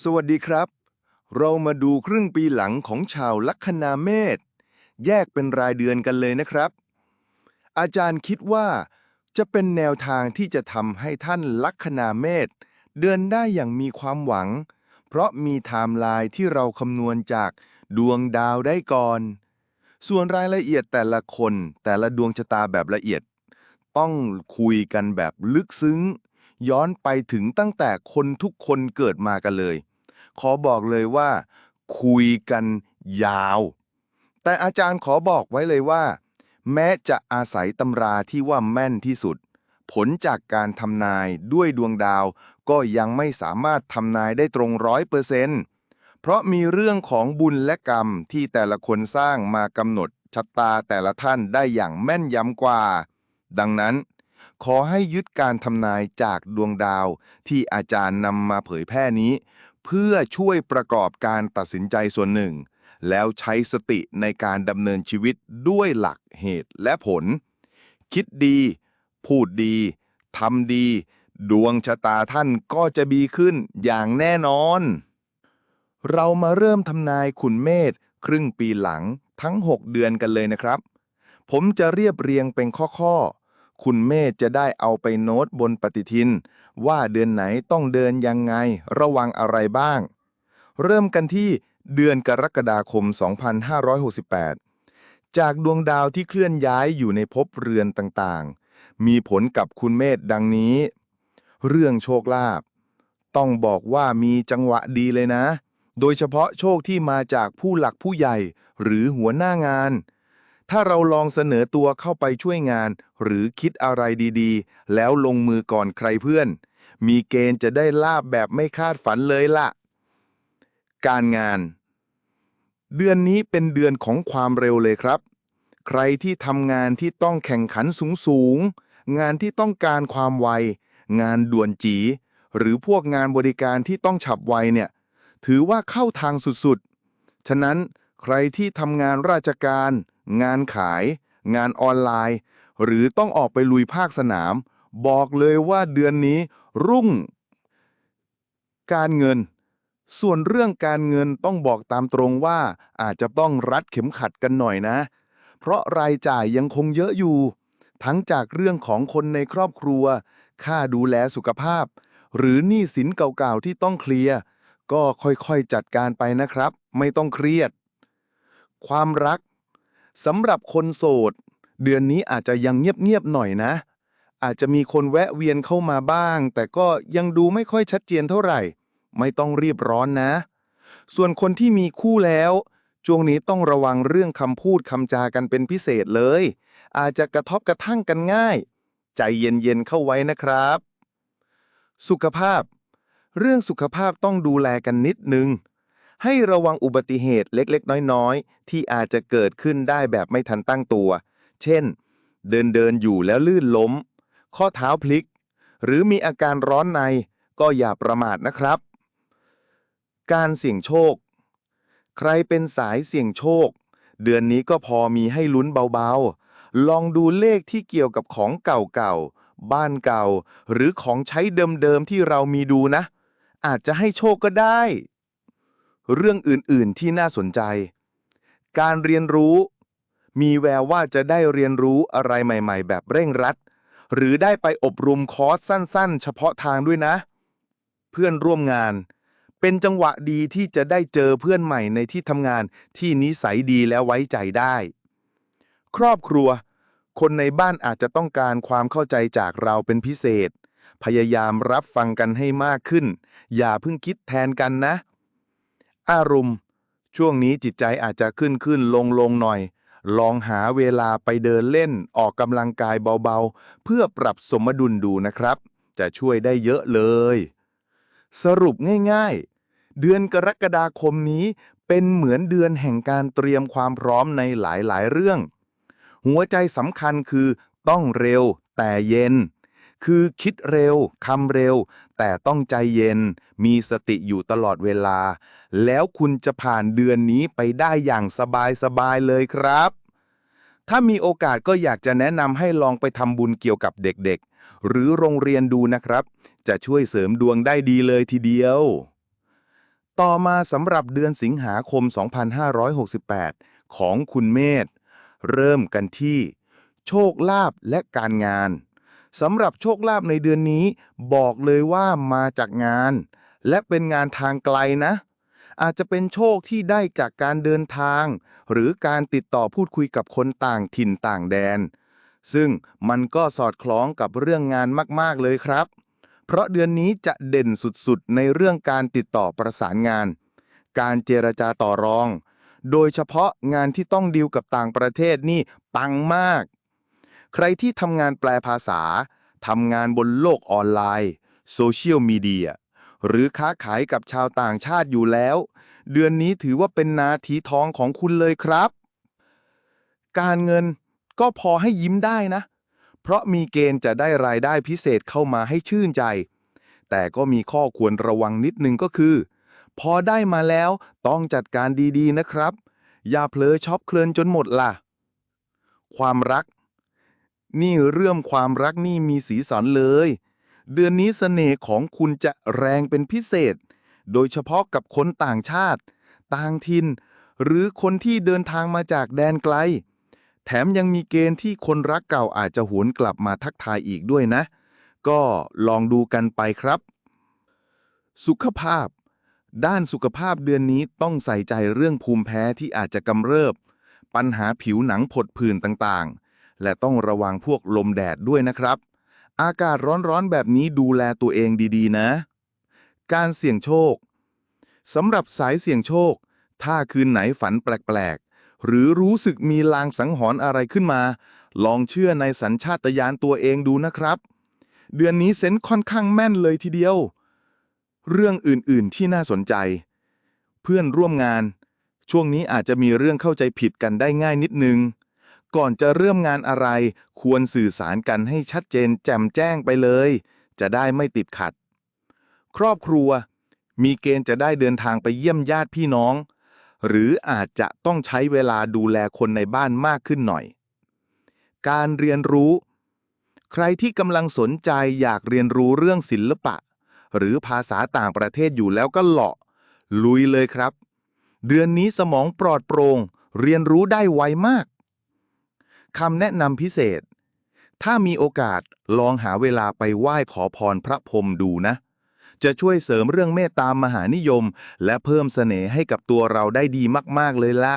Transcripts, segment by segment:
สวัสดีครับ เรามาดูครึ่งปีหลังของชาวลัคนาเมษแยกเป็นรายเดือนกันเลยนะครับ อาจารย์คิดว่า จะเป็นแนวทางที่จะทำให้ท่านลัคนาเมษเดินได้อย่างมีความหวัง เพราะมีไทม์ไลน์ที่เราคำนวณจากดวงดาวได้ก่อน ส่วนรายละเอียดแต่ละคนแต่ละดวงชะตาแบบละเอียด ต้องคุยกันแบบลึกซึ้ง ย้อนไปถึงตั้งแต่คนทุกคนเกิดมากันเลย ขอบอกเลยว่า คุยกันยาว แต่อาจารย์ขอบอกไว้เลยว่า แม้จะอาศัยตำราที่ว่าแม่นที่สุด ผลจากการทำนายด้วยดวงดาว ก็ยังไม่สามารถทำนายได้ตรงร้อยเปอร์เซนต์เพราะมีเรื่องของบุญและกรรมที่แต่ละคนสร้างมากำหนดชะตาแต่ละท่านได้อย่างแม่นยำกว่า ดังนั้น ขอให้ยึดการทำนายจากดวงดาวที่อาจารย์นำมาเผยแพร่นี้ เพื่อช่วยประกอบการตัดสินใจส่วนหนึ่ง แล้วใช้สติในการดำเนินชีวิตด้วยหลักเหตุและผล คิดดี พูดดีทำดี ดวงชะตาท่านก็จะดีขึ้นอย่างแน่นอน เรามาเริ่มทำนายขุนเมษครึ่งปีหลังทั้ง 6 เดือนกันเลยนะครับ ผมจะเรียบเรียงเป็นข้อๆ คุณเมษจะได้เอาไปโน้ตบนปฏิทิน ว่าเดือนไหนต้องเดินยังไง ระวังอะไรบ้าง เริ่มกันที่เดือนกรกฎาคม 2568 จากดวงดาวที่เคลื่อนย้ายอยู่ในภพเรือนต่างๆ มีผลกับคุณเมษดังนี้ เรื่องโชคลาภต้องบอกว่ามีจังหวะดีเลยนะ โดยเฉพาะโชคที่มาจากผู้หลักผู้ใหญ่ หรือหัวหน้างาน ถ้าเราลองเสนอตัวเข้าไปช่วยงาน หรือคิดอะไรดีๆ แล้วลงมือก่อนใครเพื่อน มีเกณฑ์จะได้ลาบแบบไม่คาดฝันเลยล่ะ การงาน เดือนนี้เป็นเดือนของความเร็วเลยครับ ใครที่ทำงานที่ต้องแข่งขันสูงๆ งานที่ต้องการความไว งานด่วนจี หรือพวกงานบริการที่ต้องฉับไวเนี่ย ถือว่าเข้าทางสุดๆ ฉะนั้นใครที่ทำงานราชการ งานขาย งานออนไลน์ หรือต้องออกไปลุยภาคสนาม บอกเลยว่าเดือนนี้รุ่ง การเงิน ส่วนเรื่องการเงินต้องบอกตามตรงว่าอาจจะต้องรัดเข็มขัดกันหน่อยนะ เพราะรายจ่ายยังคงเยอะอยู่ ทั้งจากเรื่องของคนในครอบครัว ค่าดูแลสุขภาพ หรือหนี้สินเก่าๆที่ต้องเคลียร์ก็ค่อยๆจัดการไปนะครับ ไม่ต้องเครียด ความรัก สำหรับคนโสด เดือนนี้อาจจะยังเงียบๆหน่อยนะ อาจจะมีคนแวะเวียนเข้ามาบ้าง แต่ก็ยังดูไม่ค่อยชัดเจนเท่าไหร่ ไม่ต้องรีบร้อนนะ ส่วนคนที่มีคู่แล้วช่วงนี้ต้องระวังเรื่องคำพูดคำจากันเป็นพิเศษเลย อาจจะกระทบกระทั่งกันง่าย ใจเย็นๆเข้าไว้นะครับ สุขภาพ เรื่องสุขภาพต้องดูแลกันนิดนึง ให้ระวังอุบัติเหตุเล็กๆ น้อยๆ ที่อาจจะเกิดขึ้นได้แบบไม่ทันตั้งตัว เช่น เดินเดินๆอยู่แล้วลื่นล้ม ข้อเท้าพลิก หรือมีอาการร้อนในก็อย่าประมาทนะครับ การเสี่ยงโชค ใครเป็นสายเสี่ยงโชค เดือนนี้ก็พอมีให้ลุ้นเบาๆ ลองดูเลขที่เกี่ยวกับของเก่าๆ บ้านเก่า หรือของใช้เดิมๆ ที่เรามีดูนะ อาจจะให้โชคก็ได้ เรื่องอื่นๆที่น่าสนใจ การเรียนรู้ มีแววว่าจะได้เรียนรู้อะไรใหม่ ๆ แบบเร่งรัด หรือได้ไปอบรมคอร์สสั้น ๆ เฉพาะทางด้วยนะ เพื่อนร่วมงาน เป็นจังหวะดีที่จะได้เจอเพื่อนใหม่ในที่ทำงานที่นิสัยดีและไว้ใจได้ ครอบครัว คนในบ้านอาจจะต้องการความเข้าใจจากเราเป็นพิเศษ พยายามรับฟังกันให้มากขึ้น อย่าเพิ่งคิดแทนกันนะ อารมณ์ ช่วงนี้จิตใจอาจจะขึ้นขึ้นลงลงหน่อย ลองหาเวลาไปเดินเล่นออกกำลังกายเบาๆ เพื่อปรับสมดุลดูนะครับ จะช่วยได้เยอะเลย สรุปง่ายๆ เดือนกรกฎาคมนี้เป็นเหมือนเดือนแห่งการเตรียมความพร้อมในหลายๆ เรื่อง หัวใจสำคัญคือต้องเร็วแต่เย็น คือคิดเร็วคำเร็ว แต่ต้องใจเย็น มีสติอยู่ตลอดเวลา แล้วคุณจะผ่านเดือนนี้ไปได้อย่างสบายๆเลยครับ ถ้ามีโอกาสก็อยากจะแนะนำให้ลองไปทำบุญเกี่ยวกับเด็กๆ หรือโรงเรียนดูนะครับ จะช่วยเสริมดวงได้ดีเลยทีเดียว ต่อมาสำหรับเดือนสิงหาคม 2568 ของคุณเมธเริ่มกันที่ โชคลาภและการงาน สำหรับโชคลาภในเดือนนี้ บอกเลยว่ามาจากงาน และเป็นงานทางไกลนะ อาจจะเป็นโชคที่ได้จากการเดินทาง หรือการติดต่อพูดคุยกับคนต่างถิ่นต่างแดน ซึ่งมันก็สอดคล้องกับเรื่องงานมากๆเลยครับ เพราะเดือนนี้จะเด่นสุดๆ ในเรื่องการติดต่อประสานงาน การเจรจาต่อรอง โดยเฉพาะงานที่ต้องดีลกับต่างประเทศนี่ปังมาก ใครที่ทำงานแปลภาษาทำงานบนโลกออนไลน์โซเชียลมีเดียหรือค้าขายกับชาวต่างชาติอยู่แล้ว เดือนนี้ถือว่าเป็นนาทีทองของคุณเลยครับ การเงินก็พอให้ยิ้มได้นะ เพราะมีเกณฑ์จะได้รายได้พิเศษเข้ามาให้ชื่นใจ แต่ก็มีข้อควรระวังนิดนึงก็คือ พอได้มาแล้วต้องจัดการดีๆนะครับ อย่าเผลอช็อปเคลินจนหมดล่ะ ความรัก นี่เรื่องความรักนี่มีสีสันเลย เดือนนี้เสน่ห์ของคุณจะแรงเป็นพิเศษ โดยเฉพาะกับคนต่างชาติ ต่างถิ่น หรือคนที่เดินทางมาจากแดนไกล แถมยังมีเกณฑ์ที่คนรักเก่าอาจจะหวนกลับมาทักทายอีกด้วยนะ ก็ลองดูกันไปครับ สุขภาพ ด้านสุขภาพเดือนนี้ต้องใส่ใจเรื่องภูมิแพ้ที่อาจจะกำเริบ ปัญหาผิวหนังผดผื่นต่างๆ และต้องระวังพวกลมแดดด้วยนะครับ อากาศร้อนๆแบบนี้ดูแลตัวเองดีๆ นะ การเสี่ยงโชคสำหรับสายเสี่ยงโชค ถ้าคืนไหนฝันแปลกๆ หรือรู้สึกมีลางสังหรณ์อะไรขึ้นมา ลองเชื่อในสัญชาตญาณตัวเองดูนะครับ เดือนนี้เซนค่อนข้างแม่นเลยทีเดียว เรื่องอื่นๆที่น่าสนใจ เพื่อนร่วมงาน ช่วงนี้อาจจะมีเรื่องเข้าใจผิดกันได้ง่ายนิดนึง ก่อนจะเริ่มงานอะไร ควรสื่อสารกันให้ชัดเจนแจ่มแจ้งไปเลย จะได้ไม่ติดขัด ครอบครัว มีเกณฑ์จะได้เดินทางไปเยี่ยมญาติพี่น้อง หรืออาจจะต้องใช้เวลาดูแลคนในบ้านมากขึ้นหน่อย การเรียนรู้ ใครที่กำลังสนใจอยากเรียนรู้เรื่องศิลปะ หรือภาษาต่างประเทศอยู่แล้วก็เหลาะ ลุยเลยครับ เดือนนี้สมองปลอดโปร่งเรียนรู้ได้ไวมาก คำแนะนำพิเศษ ถ้ามีโอกาสลองหาเวลาไปไหว้ขอพรพระพรหมดูนะ จะช่วยเสริมเรื่องเมตตามหานิยม และเพิ่มเสน่ห์ให้กับตัวเราได้ดีมาก ๆ เลยละ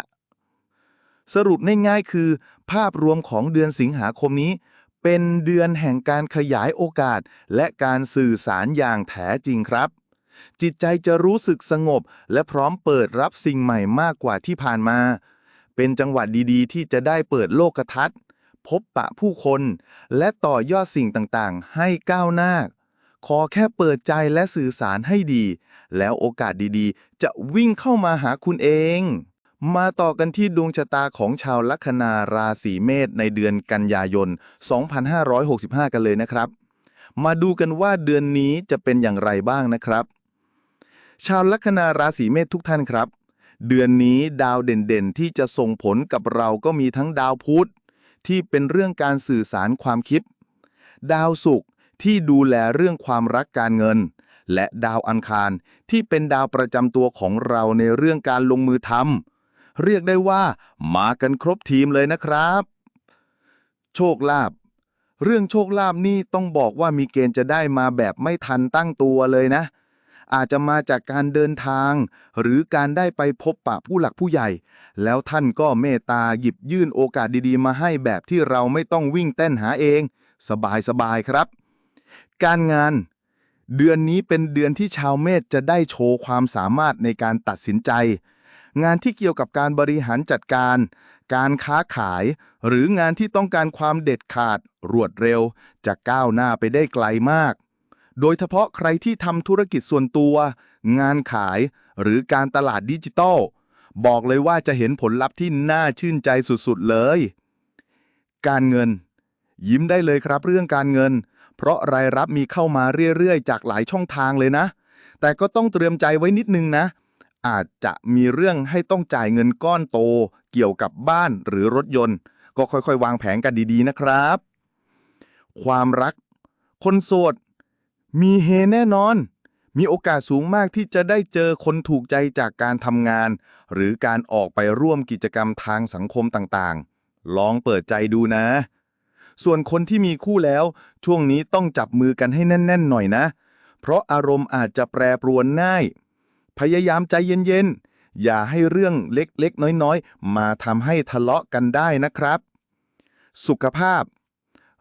สรุปง่ายๆคือ ภาพรวมของเดือนสิงหาคมนี้ เป็นเดือนแห่งการขยายโอกาส และการสื่อสารอย่างแท้จริงครับ จิตใจจะรู้สึกสงบ และพร้อมเปิดรับสิ่งใหม่มากกว่าที่ผ่านมา เป็นจังหวะดีๆ ที่จะได้เปิดโลกทัศน์ พบปะผู้คน และต่อยอดสิ่งต่างๆ ให้ก้าวหน้า ขอแค่เปิดใจและสื่อสารให้ดี แล้วโอกาสดีๆ จะวิ่งเข้ามาหาคุณเอง มาต่อกันที่ดวงชะตาของชาวลัคนาราศีเมษในเดือนกันยายน 2565 กันเลยนะครับ มาดูกันว่าเดือนนี้จะเป็นอย่างไรบ้างนะครับ ชาวลัคนาราศีเมษทุกท่านครับ เดือนนี้ดาวเด่นๆ ที่จะส่งผลกับเราก็มีทั้งดาวพุธที่เป็นเรื่องการสื่อสารความคิด ดาวศุกร์ที่ดูแลเรื่องความรักการเงิน และดาวอังคารที่เป็นดาวประจำตัวของเราในเรื่องการลงมือทำเรียกได้ว่า มากันครบทีมเลยนะครับ โชคลาภเรื่องโชคลาภนี่ต้องบอกว่ามีเกณฑ์จะได้มาแบบไม่ทันตั้งตัวเลยนะ อาจจะมาจากการเดินทาง หรือการได้ไปพบปะผู้หลักผู้ใหญ่ แล้วท่านก็เมตตาหยิบยื่นโอกาสดีๆ มาให้แบบที่เราไม่ต้องวิ่งเต้นหาเอง สบายๆครับ การงาน เดือนนี้เป็นเดือนที่ชาวเมษจะได้โชว์ความสามารถในการตัดสินใจ งานที่เกี่ยวกับการบริหารจัดการ การค้าขาย หรืองานที่ต้องการความเด็ดขาด รวดเร็ว จะก้าวหน้าไปได้ไกลมาก โดยเฉพาะใครที่ทำธุรกิจส่วนตัว งานขาย หรือการตลาดดิจิทัลบอกเลยว่าจะเห็นผลลัพธ์ที่น่าชื่นใจสุดๆเลย การเงิน ยิ้มได้เลยครับเรื่องการเงิน เพราะรายรับมีเข้ามาเรื่อยๆ จากหลายช่องทางเลยนะ แต่ก็ต้องเตรียมใจไว้นิดนึงนะ อาจจะมีเรื่องให้ต้องจ่ายเงินก้อนโต เกี่ยวกับบ้านหรือรถยนต์ ก็ค่อยๆ วางแผนกันดีๆนะครับ ความรัก คนโสด มีเฮแน่นอน มีโอกาสสูงมากที่จะได้เจอคนถูกใจจากการทำงาน หรือการออกไปร่วมกิจกรรมทางสังคมต่างๆ ลองเปิดใจดูนะ ส่วนคนที่มีคู่แล้ว ช่วงนี้ต้องจับมือกันให้แน่น ๆ หน่อยนะ เพราะอารมณ์อาจจะแปรปรวนง่าย พยายามใจเย็น ๆ อย่าให้เรื่องเล็ก ๆ น้อย ๆ มาทำให้ทะเลาะกันได้นะครับ สุขภาพ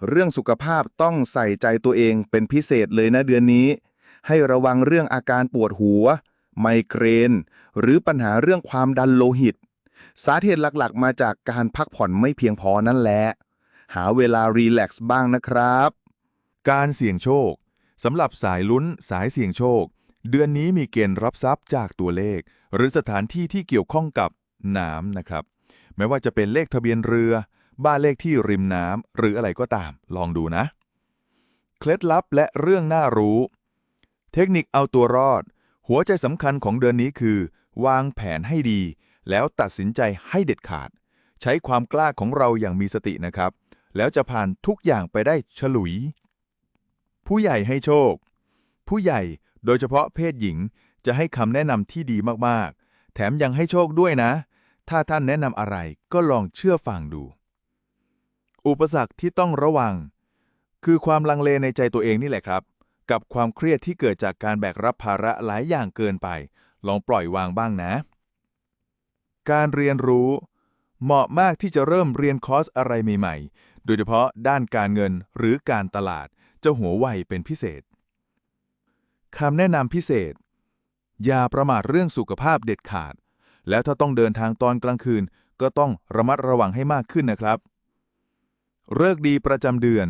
เรื่องสุขภาพต้องใส่ใจตัวเองเป็นพิเศษเลยนะเดือนนี้ ให้ระวังเรื่องอาการปวดหัว ไมเกรน หรือปัญหาเรื่องความดันโลหิต สาเหตุหลักๆ มาจากการพักผ่อนไม่เพียงพอนั่นแหละ หาเวลารีแลกซ์บ้างนะครับ การเสี่ยงโชคสำหรับสายลุ้นสายเสี่ยงโชค เดือนนี้มีเกณฑ์รับทรัพย์จากตัวเลข หรือสถานที่ที่เกี่ยวข้องกับน้ำนะครับ ไม่ว่าจะเป็นเลขทะเบียนเรือ บ้านเลขที่ริมน้ำหรืออะไรก็ตาม ลองดูนะ เคล็ดลับและเรื่องน่ารู้ เทคนิคเอาตัวรอด หัวใจสำคัญของเดือนนี้คือ วางแผนให้ดี แล้วตัดสินใจให้เด็ดขาด ใช้ความกล้าของเราอย่างมีสตินะครับ แล้วจะผ่านทุกอย่างไปได้ฉลุย ผู้ใหญ่ให้โชค ผู้ใหญ่โดยเฉพาะเพศหญิงจะให้คำแนะนำที่ดีมากๆ แถมยังให้โชคด้วยนะ ถ้าท่านแนะนำอะไรก็ลองเชื่อฟังดู อุปสรรคที่ต้องระวัง คือความลังเลในใจตัวเองนี่แหละครับ กับความเครียดที่เกิดจากการแบกรับภาระหลายอย่างเกินไป ลองปล่อยวางบ้างนะ การเรียนรู้ เหมาะมากที่จะเริ่มเรียนคอร์สอะไรใหม่ๆ โดยเฉพาะด้านการเงินหรือการตลาดจะหัวไวเป็นพิเศษคำแนะนำพิเศษ อย่าประมาทเรื่องสุขภาพเด็ดขาด แล้วถ้าต้องเดินทางตอนกลางคืนก็ต้องระมัดระวังให้มากขึ้นนะครับ เลิกดีประจำเดือน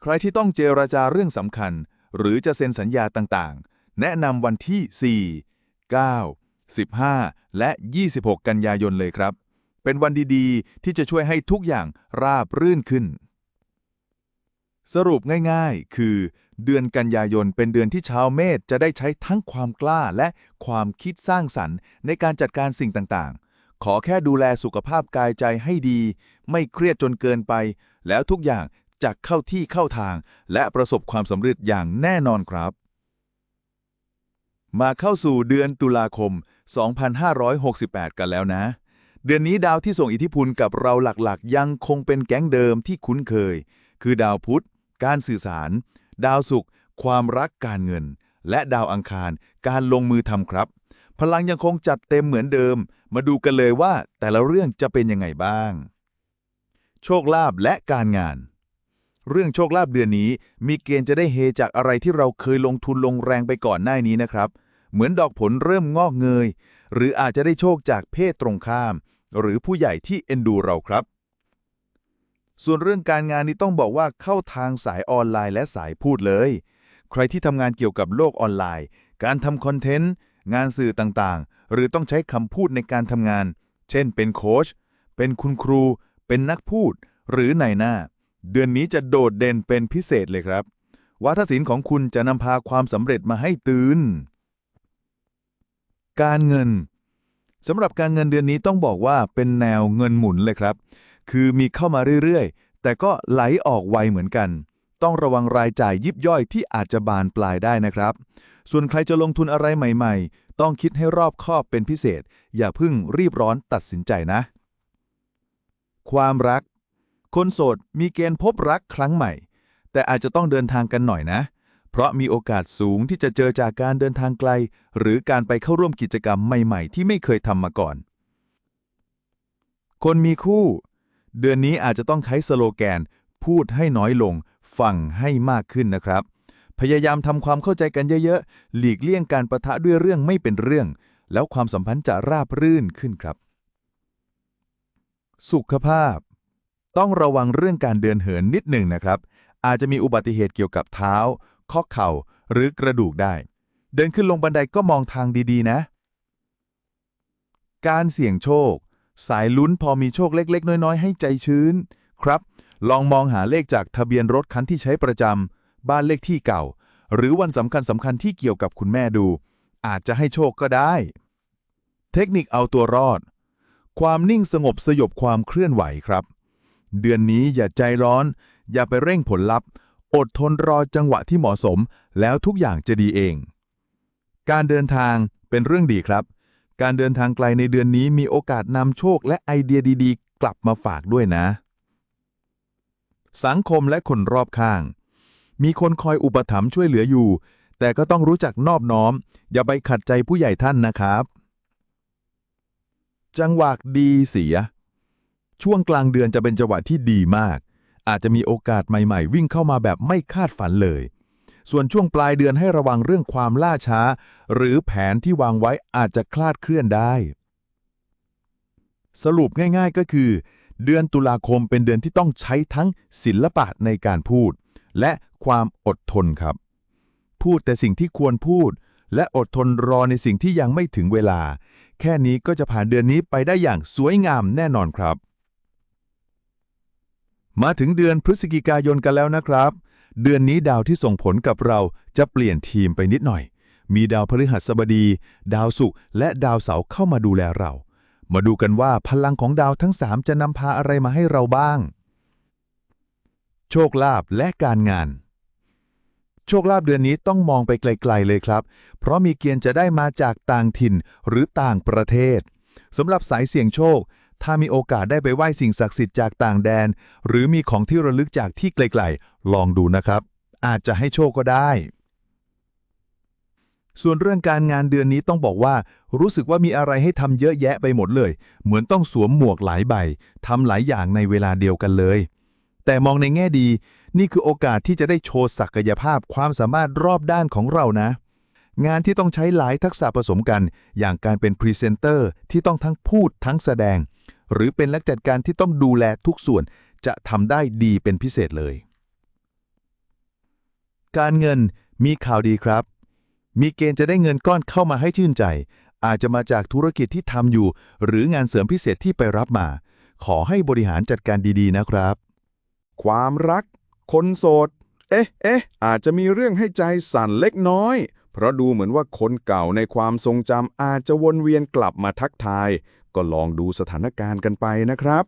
ใครที่ต้องเจรจาเรื่องสำคัญ หรือจะเซ็นสัญญาต่างๆ แนะนำวันที่ 4 9 15 และ 26 กันยายนเลยครับ เป็นวันดีๆ ที่จะช่วยให้ทุกอย่างราบรื่นขึ้น สรุปง่ายๆ คือ เดือนกันยายนเป็นเดือนที่ชาวเมษจะได้ใช้ทั้งความกล้าและความคิดสร้างสรรค์ในการจัดการสิ่งต่างๆ ขอแค่ดูแลสุขภาพกายใจให้ดี ไม่เครียดจนเกินไป แล้วทุกอย่างจะเข้าที่เข้าทาง และประสบความสำเร็จอย่างแน่นอนครับ มาเข้าสู่เดือนตุลาคม 2568 กันแล้วนะ เดือนนี้ดาวที่ส่งอิทธิพลกับเราหลักๆ ยังคงเป็นแก๊งเดิมที่คุ้นเคย คือดาวพุธ การสื่อสาร ดาวศุกร์ความรักการเงิน และดาวอังคาร การลงมือทำครับ พลังยังคงจัดเต็มเหมือนเดิม มาดูกันเลยว่าแต่ละเรื่องจะเป็นยังไงบ้าง โชคลาภและการงาน เรื่องโชคลาภเดือนนี้ มีเกณฑ์จะได้เฮจากอะไรที่เราเคยลงทุนลงแรงไปก่อนหน้านี้นะครับ เหมือนดอกผลเริ่มงอกเงย หรืออาจจะได้โชคจากเพศตรงข้าม หรือผู้ใหญ่ที่เอ็นดูเราครับ ส่วนเรื่องการงานนี้ต้องบอกว่าเข้าทางสายออนไลน์และสายพูดเลย ใครที่ทำงานเกี่ยวกับโลกออนไลน์ การทำคอนเทนต์งานสื่อต่างๆ หรือต้องใช้คำพูดในการทำงาน เช่นเป็นโค้ช เป็นคุณครู เป็นนักพูด หรือนายหน้า เดือนนี้จะโดดเด่นเป็นพิเศษเลยครับวาทศิลป์ของคุณจะนำพาความสำเร็จมาให้ตื่น การเงินสำหรับการเงินเดือนนี้ต้องบอกว่าเป็นแนวเงินหมุนเลยครับ คือมีเข้ามาเรื่อยๆ แต่ก็ไหลออกไวเหมือนกัน ต้องระวังรายจ่ายยิบย่อยที่อาจจะบานปลายได้นะครับ ส่วนใครจะลงทุนอะไรใหม่ๆ ต้องคิดให้รอบคอบเป็นพิเศษ อย่าเพิ่งรีบร้อนตัดสินใจนะ ความรัก คนโสดมีเกณฑ์พบรักครั้งใหม่ แต่อาจจะต้องเดินทางกันหน่อยนะ เพราะมีโอกาสสูงที่จะเจอจากการเดินทางไกล หรือการไปเข้าร่วมกิจกรรมใหม่ๆ ที่ไม่เคยทำมาก่อน คนมีคู่ เดือนนี้อาจจะต้องใช้สโลแกน พูดให้น้อยลง ฟังให้มากขึ้นนะครับ พยายามทำความเข้าใจกันเยอะๆ หลีกเลี่ยงการประทะด้วยเรื่องไม่เป็นเรื่อง แล้วความสัมพันธ์จะราบรื่นขึ้นครับ สุขภาพ ต้องระวังเรื่องการเดินเหินนิดหนึ่งนะครับ อาจจะมีอุบัติเหตุเกี่ยวกับเท้า ข้อเข่า หรือกระดูกได้ เดินขึ้นลงบันไดก็มองทางดีๆ นะ การเสี่ยงโชค สายลุ้นพอมีโชคเล็ก ๆ น้อยๆ ให้ใจชื้น ครับ ลองมองหาเลขจากทะเบียนรถคันที่ใช้ประจำ บ้านเลขที่เก่า หรือวันสำคัญสำคัญที่เกี่ยวกับคุณแม่ดู อาจจะให้โชคก็ได้ เทคนิคเอาตัวรอด ความนิ่งสงบสยบความเคลื่อนไหวครับ เดือนนี้อย่าใจร้อน อย่าไปเร่งผลลัพธ์ อดทนรอจังหวะที่เหมาะสม แล้วทุกอย่างจะดีเอง การเดินทางเป็นเรื่องดีครับ การเดินทางไกลในเดือนนี้มีโอกาสนำโชคและไอเดียดีๆ กลับมาฝากด้วยนะ สังคมและคนรอบข้าง มีคนคอยอุปถัมภ์ช่วยเหลืออยู่ แต่ก็ต้องรู้จักนอบน้อม อย่าไปขัดใจผู้ใหญ่ท่านนะครับ จังหวะดีเสีย ช่วงกลางเดือนจะเป็นจังหวะที่ดีมาก อาจจะมีโอกาสใหม่ๆ วิ่งเข้ามาแบบไม่คาดฝันเลย ส่วนช่วงปลายเดือนให้ระวังเรื่องความล่าช้า หรือแผนที่วางไว้อาจจะคลาดเคลื่อนได้ สรุปง่าย ๆก็คือเดือนตุลาคมเป็นเดือนที่ต้องใช้ทั้งศิลปะในการพูด และความอดทนครับ พูดแต่สิ่งที่ควรพูด และอดทนรอในสิ่งที่ยังไม่ถึงเวลา แค่นี้ก็จะผ่านเดือนนี้ไปได้อย่างสวยงามแน่นอนครับ มาถึงเดือนพฤศจิกายนกันแล้วนะครับ เดือนนี้ดาวที่ส่งผลกับเราจะเปลี่ยนทีมไปนิดหน่อย มีดาวพฤหัสบดี ดาวศุกร์และดาวเสาร์เข้ามาดูแลเรา มาดูกันว่าพลังของดาวทั้งสามจะนำพาอะไรมาให้เราบ้าง โชคลาภและการงาน โชคลาภเดือนนี้ต้องมองไปไกล ๆเลยครับ เพราะมีเกณฑ์จะได้มาจากต่างถิ่นหรือต่างประเทศสำหรับสายเสี่ยงโชค ถ้ามีโอกาสได้ไปไหว้สิ่งศักดิ์สิทธิ์จากต่างแดน หรือมีของที่ระลึกจากที่ไกลๆ ลองดูนะครับ อาจจะให้โชคก็ได้ ส่วนเรื่องการงานเดือนนี้ต้องบอกว่า รู้สึกว่ามีอะไรให้ทำเยอะแยะไปหมดเลย เหมือนต้องสวมหมวกหลายใบทำหลายอย่างในเวลาเดียวกันเลย แต่มองในแง่ดี นี่คือโอกาสที่จะได้โชว์ศักยภาพความสามารถรอบด้านของเรานะ งานที่ต้องใช้หลายทักษะผสมกัน อย่างการเป็นพรีเซนเตอร์ที่ต้องทั้งพูดทั้งแสดง หรือเป็นนักจัดการที่ต้องดูแลทุกส่วน จะทำได้ดีเป็นพิเศษเลย การเงินมีข่าวดีครับ มีเกณฑ์จะได้เงินก้อนเข้ามาให้ชื่นใจ อาจจะมาจากธุรกิจที่ทำอยู่ หรืองานเสริมพิเศษที่ไปรับมา ขอให้บริหารจัดการดีๆนะครับ ความรัก คนโสด เอ๊ะเอ๊ะอาจจะมีเรื่องให้ใจสั่นเล็กน้อย เพราะดูเหมือนว่าคนเก่าในความทรงจำอาจจะวนเวียนกลับมาทักทาย ก็ลองดูสถานการณ์กันไปนะครับ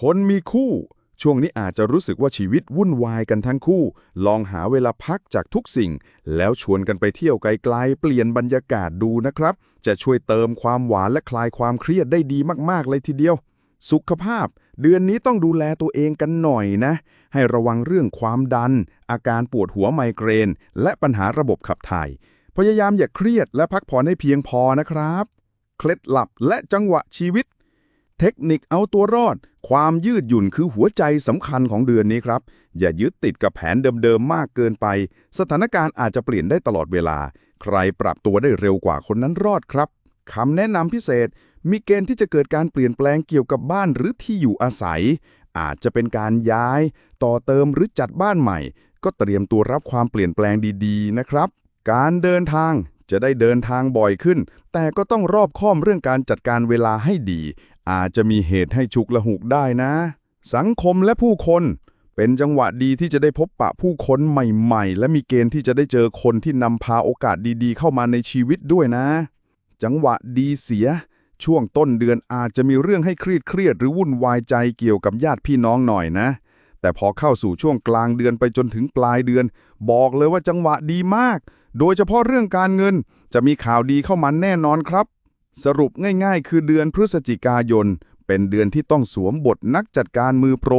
คนมีคู่ ช่วงนี้อาจจะรู้สึกว่าชีวิตวุ่นวายกันทั้งคู่ ลองหาเวลาพักจากทุกสิ่ง แล้วชวนกันไปเที่ยวไกลๆ เปลี่ยนบรรยากาศดูนะครับ จะช่วยเติมความหวานและคลายความเครียดได้ดีมากๆเลยทีเดียว สุขภาพ เดือนนี้ต้องดูแลตัวเองกันหน่อยนะ ให้ระวังเรื่องความดัน อาการปวดหัวไมเกรน และปัญหาระบบขับถ่าย พยายามอย่าเครียดและพักผ่อนให้เพียงพอนะครับ เคล็ดลับและจังหวะชีวิต เทคนิคเอาตัวรอด ความยืดหยุ่นคือหัวใจสำคัญของเดือนนี้ครับ อย่ายึดติดกับแผนเดิมๆมากเกินไป สถานการณ์อาจจะเปลี่ยนได้ตลอดเวลา ใครปรับตัวได้เร็วกว่าคนนั้นรอดครับคำแนะนำพิเศษ มีเกณฑ์ที่จะเกิดการเปลี่ยนแปลงเกี่ยวกับบ้านหรือที่อยู่อาศัย อาจจะเป็นการย้าย ต่อเติมหรือจัดบ้านใหม่ ก็เตรียมตัวรับความเปลี่ยนแปลงดีๆ นะครับ การเดินทางจะได้เดินทางบ่อยขึ้น แต่ก็ต้องรอบคอบเรื่องการจัดการเวลาให้ดี อาจจะมีเหตุให้ฉุกละหุกได้นะ สังคมและผู้คน เป็นจังหวะดีที่จะได้พบปะผู้คนใหม่ๆ และมีเกณฑ์ที่จะได้เจอคนที่นำพาโอกาสดีๆ เข้ามาในชีวิตด้วยนะ จังหวะดีเสีย ช่วงต้นเดือนอาจจะมีเรื่องให้เครียดเครียดหรือวุ่นวายใจเกี่ยวกับญาติพี่น้องหน่อยนะ แต่พอเข้าสู่ช่วงกลางเดือนไปจนถึงปลายเดือน บอกเลยว่าจังหวะดีมาก โดยเฉพาะเรื่องการเงิน จะมีข่าวดีเข้ามาแน่นอนครับ สรุปง่ายๆ คือเดือนพฤศจิกายน เป็นเดือนที่ต้องสวมบทนักจัดการมือโปร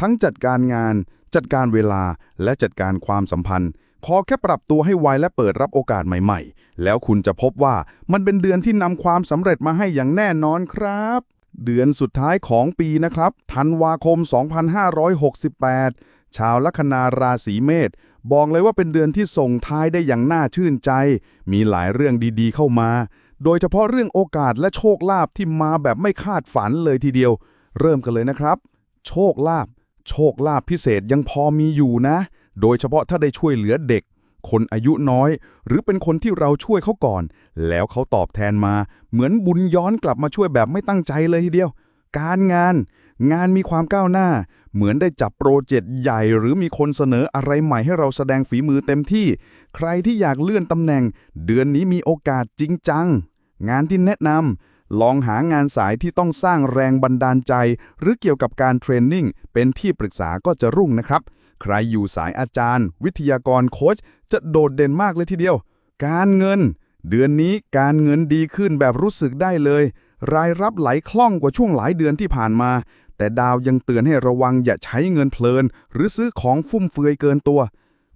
ทั้งจัดการงาน จัดการเวลาและจัดการความสัมพันธ์ขอแค่ปรับตัวให้ไวและเปิดรับโอกาสใหม่ๆ แล้วคุณจะพบว่ามันเป็นเดือนที่นำความสำเร็จมาให้อย่างแน่นอนครับ เดือนสุดท้ายของปีนะครับธันวาคม 2568 ชาวลัคนาราศีเมษบอกเลยว่าเป็นเดือนที่ส่งท้ายได้อย่างน่าชื่นใจ มีหลายเรื่องดีๆเข้ามา โดยเฉพาะเรื่องโอกาสและโชคลาภที่มาแบบไม่คาดฝันเลยทีเดียว เริ่มกันเลยนะครับ โชคลาภโชคลาภพิเศษยังพอมีอยู่นะ โดยเฉพาะถ้าได้ช่วยเหลือเด็ก คนอายุน้อย หรือเป็นคนที่เราช่วยเขาก่อน แล้วเขาตอบแทนมา เหมือนบุญย้อนกลับมาช่วยแบบไม่ตั้งใจเลยทีเดียว การงาน งานมีความก้าวหน้า เหมือนได้จับโปรเจกต์ใหญ่ หรือมีคนเสนออะไรใหม่ให้เราแสดงฝีมือเต็มที่ ใครที่อยากเลื่อนตำแหน่ง เดือนนี้มีโอกาสจริงจัง งานที่แนะนำลองหางานสายที่ต้องสร้างแรงบันดาลใจ หรือเกี่ยวกับการเทรนนิ่งเป็นที่ปรึกษาก็จะรุ่งนะครับ ใครอยู่สายอาจารย์ วิทยากรโค้ชจะโดดเด่นมากเลยทีเดียว การเงิน เดือนนี้การเงินดีขึ้นแบบรู้สึกได้เลย รายรับไหลคล่องกว่าช่วงหลายเดือนที่ผ่านมา แต่ดาวยังเตือนให้ระวังอย่าใช้เงินเพลิน หรือซื้อของฟุ่มเฟือยเกินตัว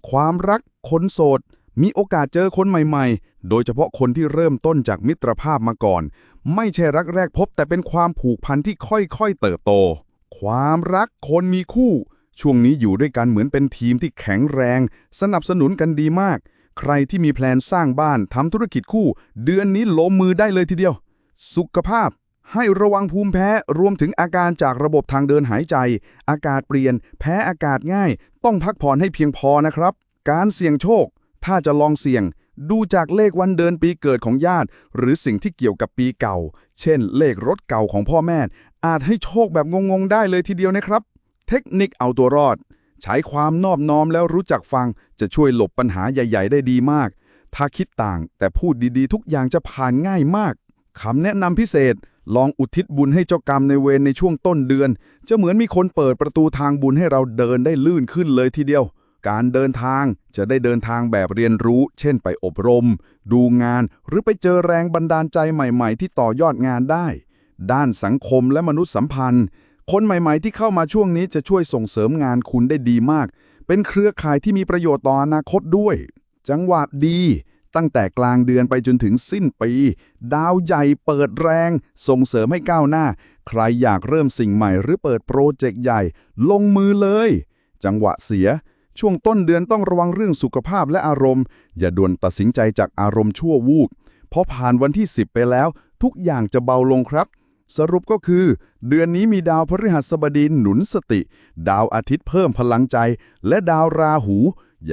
ความรักคนโสด มีโอกาสเจอคนใหม่ๆ โดยเฉพาะคนที่เริ่มต้นจากมิตรภาพมาก่อน ไม่ใช่รักแรกพบ แต่เป็นความผูกพันที่ค่อยๆเติบโต ความรักคนมีคู่ ช่วงนี้อยู่ด้วยกันเหมือนเป็นทีมที่แข็งแรง สนับสนุนกันดีมาก ใครที่มีแพลนสร้างบ้านทำธุรกิจคู่ เดือนนี้ลงมือได้เลยทีเดียว สุขภาพ ให้ระวังภูมิแพ้รวมถึงอาการจากระบบทางเดินหายใจ อากาศเปลี่ยน แพ้อากาศง่าย ต้องพักผ่อนให้เพียงพอนะครับ การเสี่ยงโชค ถ้าจะลองเสี่ยง ดูจากเลขวันเดือนปีเกิดของญาติ หรือสิ่งที่เกี่ยวกับปีเก่า เช่น เลขรถเก่าของพ่อแม่ อาจให้โชคแบบงงๆได้เลยทีเดียวนะครับ เทคนิคเอาตัวรอด ใช้ความนอบน้อมแล้วรู้จักฟังจะช่วยหลบปัญหาใหญ่ ๆ ได้ดีมาก ถ้าคิดต่างแต่พูดดีๆ ทุกอย่างจะผ่านง่ายมากคำแนะนำพิเศษ ลองอุทิศบุญให้เจ้ากรรมในเวรในช่วงต้นเดือน จะเหมือนมีคนเปิดประตูทางบุญให้เราเดินได้ลื่นขึ้นเลยทีเดียว การเดินทางจะได้เดินทางแบบเรียนรู้ เช่นไปอบรม ดูงาน หรือไปเจอแรงบันดาลใจใหม่ ๆ ที่ต่อยอดงานได้ ด้านสังคมและมนุษยสัมพันธ์ คนใหม่ๆ ที่เข้ามาช่วงนี้จะช่วยส่งเสริมงานคุณได้ดีมาก เป็นเครือข่ายที่มีประโยชน์ต่ออนาคตด้วย จังหวะดี ตั้งแต่กลางเดือนไปจนถึงสิ้นปี ดาวใหญ่เปิดแรง ส่งเสริมให้ก้าวหน้า ใครอยากเริ่มสิ่งใหม่หรือเปิดโปรเจกต์ใหญ่ ลงมือเลย จังหวะเสีย ช่วงต้นเดือนต้องระวังเรื่องสุขภาพและอารมณ์ อย่าด่วนตัดสินใจจากอารมณ์ชั่ววูบเพราะผ่านวันที่ 10 ไปแล้ว ทุกอย่างจะเบาลงครับ สรุปก็คือ เดือนนี้มีดาวพฤหัสบดีหนุนสติ ดาวอาทิตย์เพิ่มพลังใจ และดาวราหู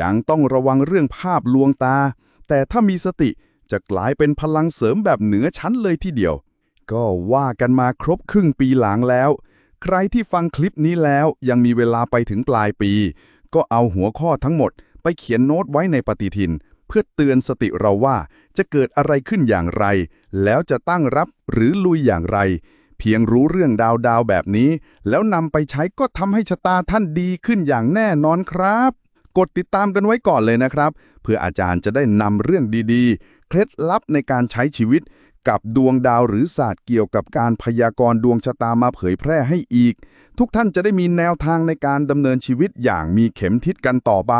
ยังต้องระวังเรื่องภาพลวงตา แต่ถ้ามีสติจะกลายเป็นพลังเสริมแบบเหนือชั้นเลยทีเดียว ก็ว่ากันมาครบครึ่งปีหลังแล้ว ใครที่ฟังคลิปนี้แล้วยังมีเวลาไปถึงปลายปี ก็เอาหัวข้อทั้งหมด ไปเขียนโน้ตไว้ในปฏิทิน เพื่อเตือนสติเราว่าจะเกิดอะไรขึ้นอย่างไร แล้วจะตั้งรับหรือลุยอย่างไร เพียงรู้เรื่องดาวดาวแบบนี้ แล้วนำไปใช้ก็ทำให้ชะตาท่านดีขึ้นอย่างแน่นอนครับ กดติดตามกันไว้ก่อนเลยนะครับ เพื่ออาจารย์จะได้นำเรื่องดีๆ เคล็ดลับในการใช้ชีวิต กับดวงดาวหรือศาสตร์เกี่ยวกับการพยากรณ์ดวงชะตามาเผยแพร่ให้อีก ทุกท่านจะได้มีแนวทางในการดำเนินชีวิตอย่างมีเข็มทิศกันต่อไป